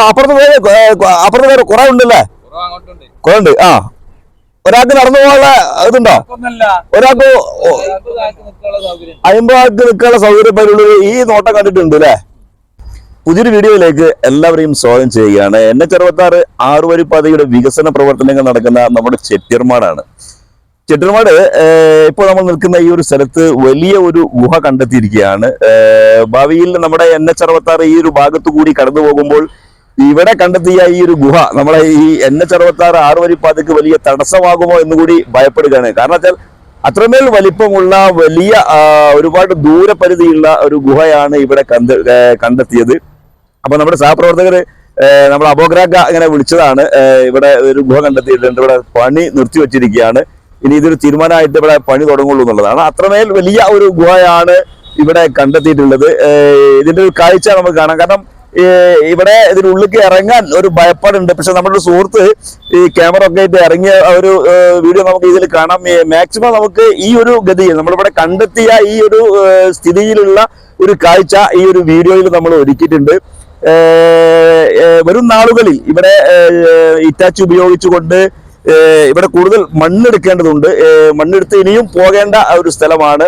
അപ്പുറത്ത് പേര് അപ്പുറത്ത് വേറെ കുറെ ഉണ്ടല്ലേ? കുറെ ഉണ്ട് ആ. ഒരാൾക്ക് നടന്നു പോകാനുള്ള ഇതുണ്ടോ? ഒരാൾക്ക് അമ്പതാൾക്ക് നിൽക്കാനുള്ള സൗകര്യം. പരിപാടി ഈ നോട്ടം കണ്ടിട്ടുണ്ട് അല്ലേ? പുതിയൊരു വീഡിയോയിലേക്ക് എല്ലാവരെയും സ്വാഗതം ചെയ്യുകയാണ്. എൻ എച്ച് അറുപത്താറ് ആറുവരി പാതയുടെ വികസന പ്രവർത്തനങ്ങൾ നടക്കുന്ന നമ്മുടെ ചെട്ടിയർമാടാണ്. ചെട്ടിയർമാട് ഇപ്പോൾ നമ്മൾ നിൽക്കുന്ന ഈ ഒരു സ്ഥലത്ത് വലിയ ഒരു ഗുഹ കണ്ടെത്തിയിരിക്കുകയാണ്. ഭാവിയിൽ നമ്മുടെ എൻ എച്ച് ഈ ഒരു ഭാഗത്തു കൂടി കടന്നു പോകുമ്പോൾ ഇവിടെ കണ്ടെത്തിയ ഈ ഒരു ഗുഹ നമ്മളെ ഈ എൻ എച്ച് അറുപത്താറ് ആറുവരി പാതയ്ക്ക് വലിയ തടസ്സമാകുമോ എന്ന് കൂടി ഭയപ്പെടുകയാണ്. കാരണം വെച്ചാൽ അത്രമേൽ വലിപ്പമുള്ള വലിയ ഒരുപാട് ദൂരപരിധിയുള്ള ഒരു ഗുഹയാണ് ഇവിടെ കണ്ട് കണ്ടെത്തിയത്. അപ്പൊ നമ്മുടെ സഹപ്രവർത്തകർ നമ്മൾ അബോഗ്രാക്ക ഇങ്ങനെ വിളിച്ചതാണ്. ഇവിടെ ഒരു ഗുഹ കണ്ടെത്തിയിട്ടുണ്ട്. ഇവിടെ പണി നിർത്തിവെച്ചിരിക്കുകയാണ് ഇനി ഇതൊരു തീരുമാനമായിട്ട് ഇവിടെ പണി തുടങ്ങുള്ളൂ എന്നുള്ളതാണ്. അത്രമേൽ വലിയ ഒരു ഗുഹയാണ് ഇവിടെ കണ്ടെത്തിയിട്ടുള്ളത്. ഇതിന്റെ ഒരു കാഴ്ച നമുക്ക് കാണാം. കാരണം ഇവിടെ ഇതിനുള്ളിലേക്ക് ഇറങ്ങാൻ ഒരു ഭയപ്പാടുണ്ട്. പക്ഷെ നമ്മുടെ ഒരു സുഹൃത്ത് ഈ ക്യാമറ ഒക്കെ ആയിട്ട് ഇറങ്ങിയ ഒരു വീഡിയോ നമുക്ക് ഇതിൽ കാണാം. മാക്സിമം നമുക്ക് ഈ ഒരു ഗതിയിൽ നമ്മളിവിടെ കണ്ടെത്തിയ ഈ ഒരു സ്ഥിതിയിലുള്ള ഒരു കാഴ്ച ഈ ഒരു വീഡിയോയിൽ നമ്മൾ ഒരുക്കിയിട്ടുണ്ട്. വരും നാളുകളിൽ ഇവിടെ ഇറ്റാച്ച് ഉപയോഗിച്ചുകൊണ്ട് ഇവിടെ കൂടുതൽ മണ്ണെടുക്കേണ്ടതുണ്ട്. മണ്ണെടുത്ത് ഇനിയും പോകേണ്ട ഒരു സ്ഥലമാണ്.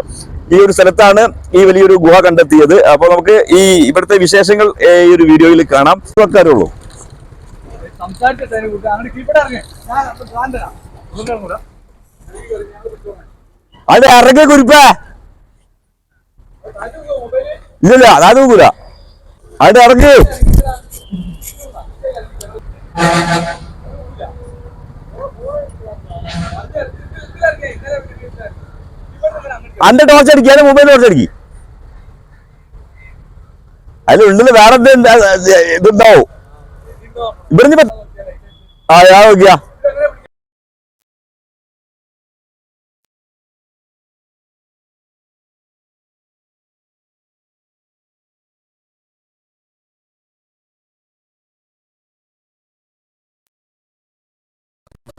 ഈ ഒരു സ്ഥലത്താണ് ഈ വലിയൊരു ഗുഹ കണ്ടെത്തിയത്. അപ്പോൾ നമുക്ക് ഈ ഇവിടുത്തെ വിശേഷങ്ങൾ ഈ ഒരു വീഡിയോയിൽ കാണാം. ഇറങ്ങൂടാ അത് ഇറങ്ങി കുരുപ്പ. ഇല്ലല്ല അതാ നോക്കൂല അത് ഇറങ്ങി. അന്റെ ടോർച്ച് അടിക്കുക അതിന്റെ മൊബൈൽ ടോർച്ച് അടിക്കി. അതിൽ ഉള്ളിൽ വേറെ എന്ത് ഇതുണ്ടാവും ഇവിടുന്ന് ആ ഞാൻ നോക്കിയാ.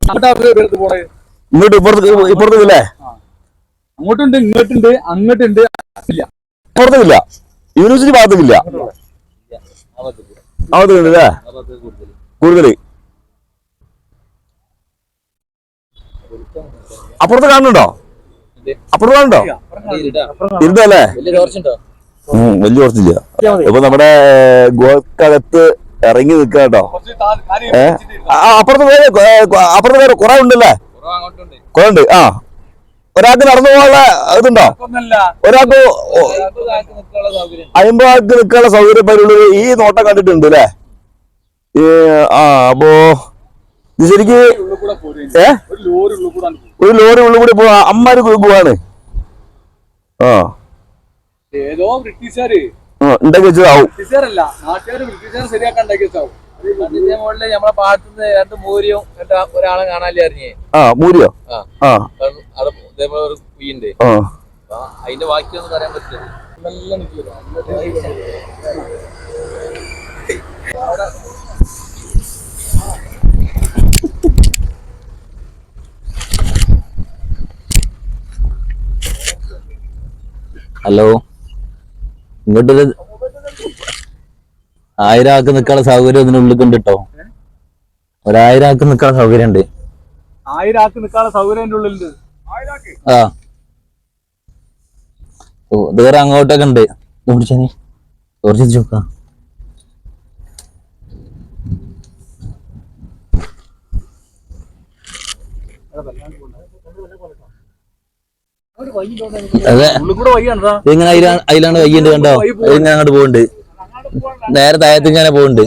ഇങ്ങോട്ട് ഇപ്പുറത്ത് ഇപ്പുറത്തില്ലേ അങ്ങോട്ടുണ്ട് ഇങ്ങോട്ടുണ്ട് അങ്ങോട്ടുണ്ട്. ഇല്ല. പുറത്തുമില്ല യൂണിവേഴ്സിറ്റി ഭാഗത്തുമില്ല. ഭാഗത്തുണ്ടല്ലേ കൂടുതൽ അപ്പുറത്ത് കാണുന്നുണ്ടോ? അപ്പുറത്ത് കാണുന്നുണ്ടോ? ഇരുന്നല്ലേ വലിയ കുറച്ചില്ല ഇപ്പൊ നമ്മുടെ ഗോക്കകത്ത് ഇറങ്ങി നിൽക്കുക കേട്ടോ. അപ്പുറത്ത് പേര് അപ്പുറത്ത് പേര് കുറെ ഉണ്ടല്ലേ? കുറെ ഉണ്ട് ആ. ഒരാൾക്ക് നടന്നു പോകാനുള്ള ഇതുണ്ടോ? ഒരാൾക്ക് ഒ- നിൽക്കാനുള്ള സൗകര്യം. അമ്പതാൾക്ക് നിൽക്കാനുള്ള സൗകര്യം പരിപാടി ഈ നോട്ടം കണ്ടിട്ടുണ്ട് അല്ലേ? ഈ ആ അപ്പോ ഇത് ശരിക്ക് ഏ? ഒരു ലോറി ഉള്ളിൽ കൂടെ പോവാ. അമ്മാര് ഗുഹാണ് ആ. ഏതോ ബ്രിട്ടീഷുകാര് ഉണ്ടാക്കി വെച്ചതാവും. ഒരാളെ കാണാനില്ല ആ മൂരിയോ? ആ. ഒരു അപ്പൊ അതിന്റെ ബാക്കിയൊന്നും പറയാൻ പറ്റില്ല. നല്ല ഹലോ. ഇങ്ങോട്ടൊരു ആയിരം ആക്ക് നിൽക്കാനുള്ള സൗകര്യം ഇതിനുള്ളിൽ ഉണ്ട് കേട്ടോ ഒരായിരം ആക്ക് നിൽക്കാനുള്ള സൗകര്യം ഉണ്ട്. ആയിരം ആൾക്ക് നിൽക്കാനുള്ള സൗകര്യം ഉള്ളിലുണ്ട് ആ. ഇതുവരെ അങ്ങോട്ടൊക്കെ ഉണ്ട്. ഇത് പിടിച്ചാ നീ കുറച്ച് നോക്കാം. അതെ. ഇങ്ങനെ ഇതിങ്ങനെ അതിലാണ് വയ്യുണ്ട് കണ്ടോ? ഇതിങ്ങനെ അങ്ങോട്ട് പോകുന്നുണ്ട് നേരെ താഴത്ത് ഇങ്ങനെ പോകുന്നുണ്ട്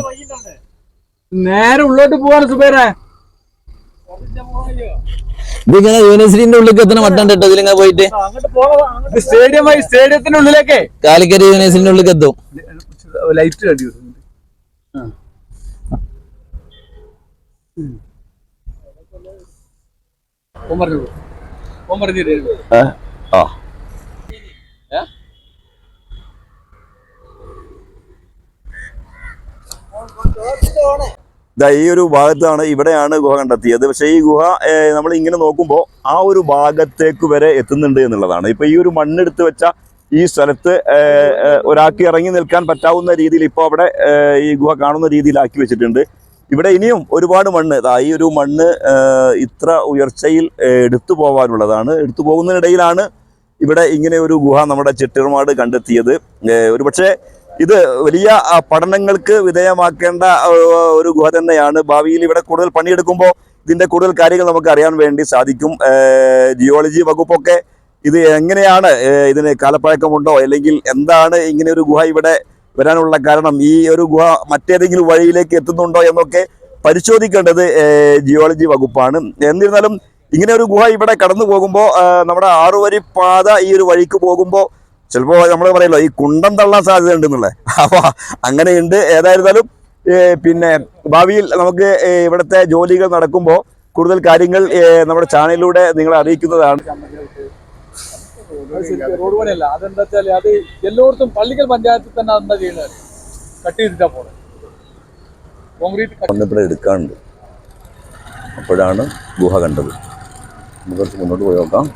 നേരെ ഉള്ളോട്ട് പോവാണ് സുബേരെ ഇതിങ്ങനെ യൂണിവേഴ്സിറ്റിന്റെ ഉള്ളിൽ എത്തുന്ന മട്ടം കേട്ടോ ഇതിലിങ്ങനെ പോയിട്ട്. സ്റ്റേഡിയം സ്റ്റേഡിയത്തിന്റെ ഉള്ളിലേക്ക്. കാലിക്കറ്റ് യൂണിവേഴ്സിറ്റിന്റെ ഉള്ളിൽ എത്തും. ലൈറ്റ് കണ്ടി. പറഞ്ഞു? ആ. ഈ ഒരു ഭാഗത്താണ് ഇവിടെയാണ് ഗുഹ കണ്ടെത്തിയത്. പക്ഷേ ഈ ഗുഹ നമ്മൾ ഇങ്ങനെ നോക്കുമ്പോൾ ആ ഒരു ഭാഗത്തേക്ക് വരെ എത്തുന്നുണ്ട് എന്നുള്ളതാണ്. ഇപ്പൊ ഈ ഒരു മണ്ണെടുത്ത് വെച്ച ഈ സ്ഥലത്ത് ഒരാൾക്ക് ഇറങ്ങി നിൽക്കാൻ പറ്റാവുന്ന രീതിയിൽ ഇപ്പോൾ അവിടെ ഈ ഗുഹ കാണുന്ന രീതിയിലാക്കി വെച്ചിട്ടുണ്ട്. ഇവിടെ ഇനിയും ഒരുപാട് മണ്ണ് ഈ ഒരു മണ്ണ് ഇത്ര ഉയർച്ചയിൽ എടുത്തു പോകാനുള്ളതാണ് എടുത്തു പോകുന്നതിനിടയിലാണ് ഇവിടെ ഇങ്ങനെ ഒരു ഗുഹ നമ്മുടെ ചെട്ടിർമാട് കണ്ടെത്തിയത്. ഒരുപക്ഷെ ഒരു പക്ഷേ ഇത് വലിയ പഠനങ്ങൾക്ക് വിധേയമാക്കേണ്ട ഒരു ഗുഹ തന്നെയാണ്. ഭാവിയിൽ ഇവിടെ കൂടുതൽ പണിയെടുക്കുമ്പോൾ ഇതിന്റെ കൂടുതൽ കാര്യങ്ങൾ നമുക്ക് അറിയാൻ വേണ്ടി സാധിക്കും. ജിയോളജി വകുപ്പൊക്കെ ഇത് എങ്ങനെയാണ് ഇതിന് കാലപ്പഴക്കമുണ്ടോ? അല്ലെങ്കിൽ എന്താണ് ഇങ്ങനെ ഒരു ഗുഹ ഇവിടെ വരാനുള്ള കാരണം ഈ ഒരു ഗുഹ മറ്റേതെങ്കിലും വഴിയിലേക്ക് എത്തുന്നുണ്ടോ എന്നൊക്കെ പരിശോധിക്കേണ്ടത് ജിയോളജി വകുപ്പാണ്. എന്നിരുന്നാലും ഇങ്ങനെ ഒരു ഗുഹ ഇവിടെ കടന്നു പോകുമ്പോൾ നമ്മുടെ ആറുവരി പാത ഈ ഒരു വഴിക്ക് പോകുമ്പോൾ ചിലപ്പോൾ നമ്മൾ പറയല്ലോ ഈ കുണ്ടം തള്ളാൻ സാധ്യത ഉണ്ടെന്നുള്ളത് അപ്പോൾ അങ്ങനെയുണ്ട്. ഏതായിരുന്നാലും പിന്നെ ഭാവിയിൽ നമുക്ക് ഇവിടുത്തെ ജോലികൾ നടക്കുമ്പോൾ കൂടുതൽ കാര്യങ്ങൾ നമ്മുടെ ചാനലിലൂടെ നിങ്ങളെ അറിയിക്കുന്നതാണ്. റോഡ് പണിയല്ല. അതെന്താ വെച്ചാൽ അത് എല്ലായിടത്തും പള്ളിക്കൽ പഞ്ചായത്തിൽ തന്നെ അതെന്താ ചെയ്യുന്നത് കട്ട് ചെയ്തിട്ടാ പോണത് കോൺക്രീറ്റ് വന്നിവിടെ എടുക്കാണ്ട്. അപ്പോഴാണ് ഗുഹ കണ്ടത്. കുറച്ച് മുന്നോട്ട് പോയി നോക്കാം.